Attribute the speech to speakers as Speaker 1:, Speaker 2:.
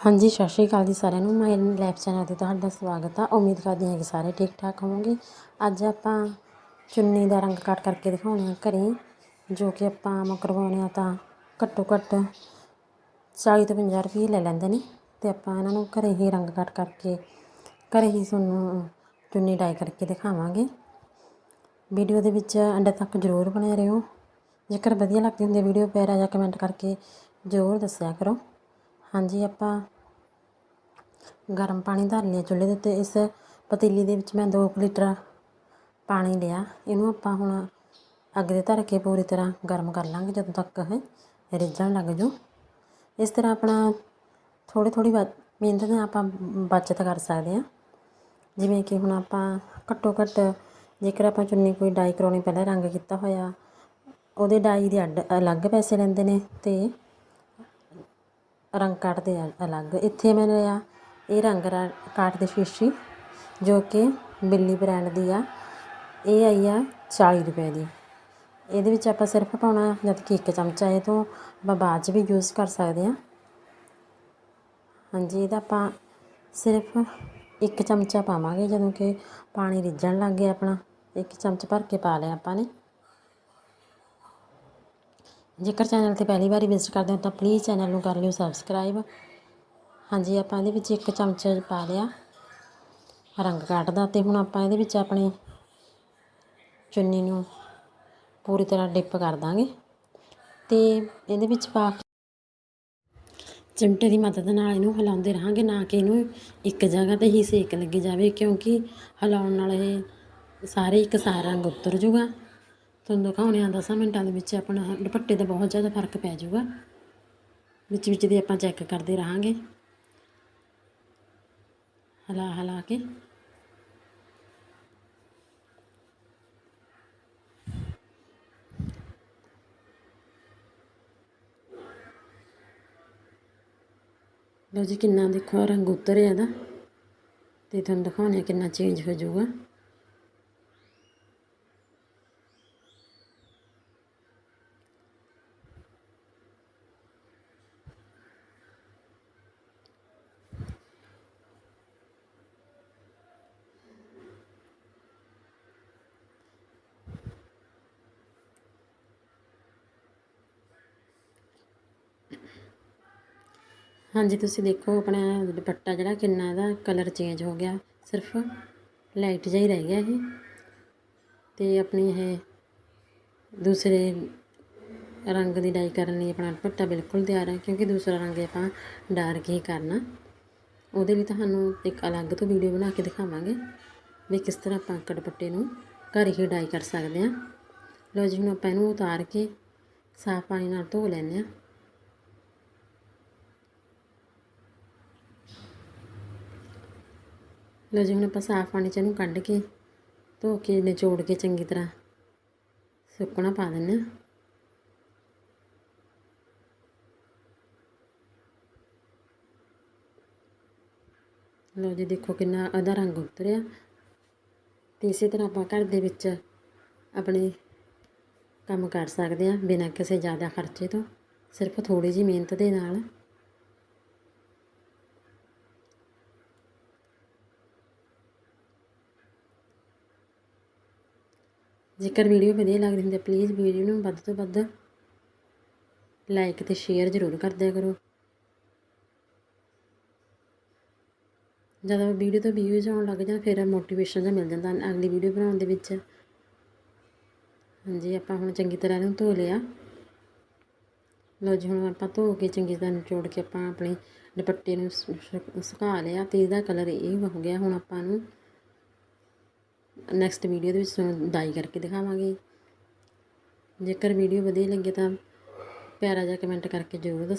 Speaker 1: ਹਾਂਜੀ, ਸਤਿ ਸ਼੍ਰੀ ਅਕਾਲ ਜੀ ਸਾਰਿਆਂ ਨੂੰ। ਮੈਂ ਲਾਈਫ ਚੈਨਲ ਤੇ ਤੁਹਾਡਾ ਸਵਾਗਤ ਆ। ਉਮੀਦ ਕਰਦੀ ਹਾਂ ਕਿ ਸਾਰੇ ਠੀਕ ਠਾਕ ਹੋਵੋਗੇ। ਅੱਜ ਆਪਾਂ ਚੁੰਨੀ ਦਾ ਰੰਗ ਕੱਟ ਕਰਕੇ ਦਿਖਾਉਣੇ ਆ ਘਰੇ, ਜੋ ਕਿ ਆਪਾਂ ਆਮ ਕਰਵਾਉਣੇ ਆ ਤਾਂ ਘੱਟੋ ਘੱਟ 40 ਤੋਂ 50 ਰੁਪਏ ਲੈ ਲੈਂਦੇ ਨੇ। ਤੇ ਆਪਾਂ ਇਹਨਾਂ ਨੂੰ ਘਰੇ ਹੀ ਰੰਗ ਕੱਟ ਕਰਕੇ, ਘਰੇ ਹੀ ਤੁਹਾਨੂੰ ਚੁੰਨੀ ਡਾਈ ਕਰਕੇ ਦਿਖਾਵਾਂਗੇ। ਵੀਡੀਓ ਦੇ ਵਿੱਚ ਅੰਡੇ ਤੱਕ ਜ਼ਰੂਰ ਬਣੇ ਰਹੋ ਜੇਕਰ ਵਧੀਆ ਲੱਗਦੀ ਹੁੰਦੀ ਵੀਡੀਓ, ਪਿਆਰਾ ਜਾਂ ਕਮੈਂਟ ਕਰਕੇ ਜ਼ਰੂਰ ਦੱਸਿਆ ਕਰੋ। ਹਾਂਜੀ, ਆਪਾਂ ਗਰਮ ਪਾਣੀ ਧਰ ਲਿਆ ਚੁੱਲ੍ਹੇ ਦੇ ਉੱਤੇ। ਇਸ ਪਤੀਲੀ ਦੇ ਵਿੱਚ ਮੈਂ 2 ਲੀਟਰ ਪਾਣੀ ਲਿਆ। ਇਹਨੂੰ ਆਪਾਂ ਹੁਣ ਅੱਗ ਦੇ ਧਰ ਕੇ ਪੂਰੀ ਤਰ੍ਹਾਂ ਗਰਮ ਕਰ ਲਾਂਗੇ ਜਦੋਂ ਤੱਕ ਇਹ ਰਿੱਝਣ ਲੱਗ ਜੂ। ਇਸ ਤਰ੍ਹਾਂ ਆਪਣਾ ਥੋੜ੍ਹੀ ਥੋੜ੍ਹੀ ਮਿਹਨਤ ਨਾਲ ਆਪਾਂ ਬਚਤ ਕਰ ਸਕਦੇ ਹਾਂ। ਜਿਵੇਂ ਕਿ ਹੁਣ ਆਪਾਂ ਘੱਟੋ ਘੱਟ ਜੇਕਰ ਆਪਾਂ ਚੁੰਨੀ ਕੋਈ ਡਾਈ ਕਰਾਉਣੀ, ਪਹਿਲਾਂ ਰੰਗ ਕੀਤਾ ਹੋਇਆ, ਉਹਦੇ ਡਾਈ ਦੇ ਅੱਡ ਅਲੱਗ ਪੈਸੇ ਲੈਂਦੇ ਨੇ ਅਤੇ ਰੰਗ ਕਾਟ ਦੇ ਅਲੱਗ। ਇੱਥੇ ਮੈਂ ਲਿਆ ਇਹ ਰੰਗ ਰਾ- ਕਾਟ ਦੀ ਸ਼ੀਸ਼ੀ, ਜੋ ਕਿ ਬਿੱਲੀ ਬ੍ਰਾਂਡ ਦੀ ਆ। ਇਹ ਆਈ ਆ 40 ਰੁਪਏ ਦੀ। ਇਹਦੇ ਵਿੱਚ ਆਪਾਂ ਸਿਰਫ ਪਾਉਣਾ, ਜਦ ਕਿ ਇੱਕ ਚਮਚਾ ਇਹ ਤੋਂ ਆਪਾਂ ਬਾਅਦ 'ਚ ਵੀ ਯੂਜ਼ ਕਰ ਸਕਦੇ ਹਾਂ ਹਾਂਜੀ, ਇਹਦਾ ਆਪਾਂ ਸਿਰਫ ਇੱਕ ਚਮਚਾ ਪਾਵਾਂਗੇ, ਜਦੋਂ ਕਿ ਪਾਣੀ ਰਿੱਝਣ ਲੱਗ ਗਿਆ ਆਪਣਾ। ਇੱਕ ਚਮਚ ਭਰ ਕੇ ਪਾ ਲਿਆ ਆਪਾਂ ਨੇ। ਜੇਕਰ ਚੈਨਲ ਤੇ ਪਹਿਲੀ ਵਾਰੀ ਵਿਜ਼ਿਟ ਕਰਦੇ ਹੋ ਤਾਂ ਪਲੀਜ਼ ਚੈਨਲ ਨੂੰ ਕਰ ਲਿਓ ਸਬਸਕ੍ਰਾਈਬ ਹਾਂਜੀ, ਆਪਾਂ ਇਹਦੇ ਵਿੱਚ ਇੱਕ ਚਮਚ ਪਾ ਲਿਆ ਰੰਗ ਕੱਢਦਾ ਤੇ ਹੁਣ ਆਪਾਂ ਇਹਦੇ ਵਿੱਚ ਆਪਣੇ ਚੁੰਨੀ ਨੂੰ ਪੂਰੀ ਤਰ੍ਹਾਂ ਡਿਪ ਕਰ ਦਾਂਗੇ ਤੇ ਇਹਦੇ ਵਿੱਚ ਪਾ ਕੇ ਚਿਮਟੇ ਦੀ ਮਦਦ ਨਾਲ ਇਹਨੂੰ ਹਿਲਾਉਂਦੇ ਰਹਾਂਗੇ, ਨਾ ਕਿ ਇਹਨੂੰ ਇੱਕ ਜਗ੍ਹਾ ਤੇ ਹੀ ਸੇਕ ਲੱਗੀ ਜਾਵੇ ਕਿਉਂਕਿ ਹਿਲਾਉਣ ਨਾਲ ਇਹ ਸਾਰੇ ਇੱਕ ਸਾਰਾ ਰੰਗ ਉਤਰ ਜੂਗਾ। ਤੁਹਾਨੂੰ ਦਿਖਾਉਣੇ ਆ 10 ਮਿੰਟਾਂ ਦੇ ਵਿੱਚ ਆਪਣਾ ਦੁਪੱਟੇ ਦਾ ਬਹੁਤ ਜ਼ਿਆਦਾ ਫ਼ਰਕ ਪੈ ਜਾਊਗਾ। ਵਿੱਚ ਵਿੱਚ ਦੀ ਆਪਾਂ ਚੈੱਕ ਕਰਦੇ ਰਹਾਂਗੇ। ਹਲਾ ਹਲਾ ਕੇ। ਲਓ ਜੀ ਕਿੰਨਾ ਦੇਖੋ ਰੰਗ ਉਤਰਿਆ ਇਹਦਾ। ਤੇ ਤੁਹਾਨੂੰ ਦਿਖਾਉਣੇ ਆ ਕਿੰਨਾ ਚੇਂਜ ਹੋ ਜਾਊਗਾ। ਹਾਂਜੀ, ਤੁਸੀਂ ਦੇਖੋ ਆਪਣਾ ਦੁਪੱਟਾ ਜਿਹੜਾ ਕਿੰਨਾ ਇਹਦਾ ਕਲਰ ਚੇਂਜ ਹੋ ਗਿਆ। ਸਿਰਫ ਲਾਈਟ ਜਿਹਾ ਹੀ ਰਹਿ ਗਿਆ ਇਹ। ਤੇ ਆਪਣੀ ਇਹ ਦੂਸਰੇ ਰੰਗ ਦੀ ਡਾਈ ਕਰਨ ਲਈ ਆਪਣਾ ਦੁਪੱਟਾ ਬਿਲਕੁਲ ਤਿਆਰ ਹੈ, ਕਿਉਂਕਿ ਦੂਸਰਾ ਰੰਗ ਆਪਾਂ ਡਾਰਕ ਹੀ ਕਰਨਾ। ਉਹਦੇ ਲਈ ਤੁਹਾਨੂੰ ਇੱਕ ਅਲੱਗ ਤੋਂ ਵੀਡੀਓ ਬਣਾ ਕੇ ਦਿਖਾਵਾਂਗੇ ਵੀ ਕਿਸ ਤਰ੍ਹਾਂ ਆਪਾਂ ਦੁਪੱਟੇ ਨੂੰ ਘਰ ਹੀ ਡਾਈ ਕਰ ਸਕਦੇ ਹਾਂ। ਲਓ ਜੀ, ਹੁਣ ਆਪਾਂ ਇਹਨੂੰ ਉਤਾਰ ਕੇ ਸਾਫ਼ ਪਾਣੀ ਨਾਲ ਧੋ ਲੈਂਦੇ ਹਾਂ। ਲਓ ਜੀ ਹੁਣ ਆਪਾਂ ਸਾਫ਼ ਪਾਣੀ ਚ ਇਹਨੂੰ ਕੱਢ ਕੇ ਧੋ ਕੇ ਨਿਚੋੜ ਕੇ ਚੰਗੀ ਤਰ੍ਹਾਂ ਸੁੱਕਣਾ ਪਾ ਦਿੰਦੇ ਹਾਂ। ਲਓ ਜੀ ਦੇਖੋ ਕਿੰਨਾ ਉਹਦਾ ਰੰਗ ਉਤਰਿਆ ਤੇ ਇਸੇ ਤਰ੍ਹਾਂ ਆਪਾਂ ਘਰ ਦੇ ਵਿੱਚ ਆਪਣੇ ਕੰਮ ਕਰ ਸਕਦੇ ਹਾਂ ਬਿਨਾਂ ਕਿਸੇ ਜ਼ਿਆਦਾ ਖਰਚੇ ਤੋਂ, ਸਿਰਫ ਥੋੜੀ ਜਿਹੀ ਮਿਹਨਤ ਦੇ ਨਾਲ। ਜੇਕਰ ਵੀਡੀਓ ਵਧੀਆ ਲੱਗਦੀ ਹੁੰਦੀ ਹੈ ਪਲੀਜ਼ ਵੀਡੀਓ ਨੂੰ ਵੱਧ ਤੋਂ ਵੱਧ ਲਾਈਕ ਤੇ ਸ਼ੇਅਰ ਜ਼ਰੂਰ ਕਰ ਦਿਆ ਕਰੋ। ਜਦੋਂ ਵੀਡੀਓ ਤੋਂ ਵਿਊਜ਼ ਆਉਣ ਲੱਗ ਜਾਣ, ਫਿਰ ਮੋਟੀਵੇਸ਼ਨ ਜਿਹਾ ਮਿਲ ਜਾਂਦਾ ਅਗਲੀ ਵੀਡੀਓ ਬਣਾਉਣ ਦੇ ਵਿੱਚ। ਹਾਂਜੀ, ਆਪਾਂ ਹੁਣ ਚੰਗੀ ਤਰ੍ਹਾਂ ਇਹਨੂੰ ਧੋ ਲਿਆ। ਲਓ ਜੀ, ਹੁਣ ਆਪਾਂ ਧੋ ਕੇ ਚੰਗੀ ਤਰ੍ਹਾਂ ਨਿਚੋੜ ਕੇ ਆਪਾਂ ਆਪਣੇ ਦੁਪੱਟੇ ਨੂੰ ਸੁਕਾ ਲਿਆ, ਤੇ ਇਹਦਾ ਕਲਰ ਇਹ ਹੋ ਗਿਆ, ਹੁਣ ਆਪਾਂ ਨੂੰ ਨੈਕਸਟ ਵੀਡੀਓ ਦੇ ਵਿੱਚ ਤੁਹਾਨੂੰ ਡਾਈ ਕਰਕੇ ਦਿਖਾਵਾਂਗੇ। ਜੇਕਰ ਵੀਡੀਓ ਵਧੀਆ ਲੱਗੇ ਤਾਂ ਪਿਆਰਾ ਜਿਹਾ ਕਮੈਂਟ ਕਰਕੇ ਜ਼ਰੂਰ ਦੱਸੋ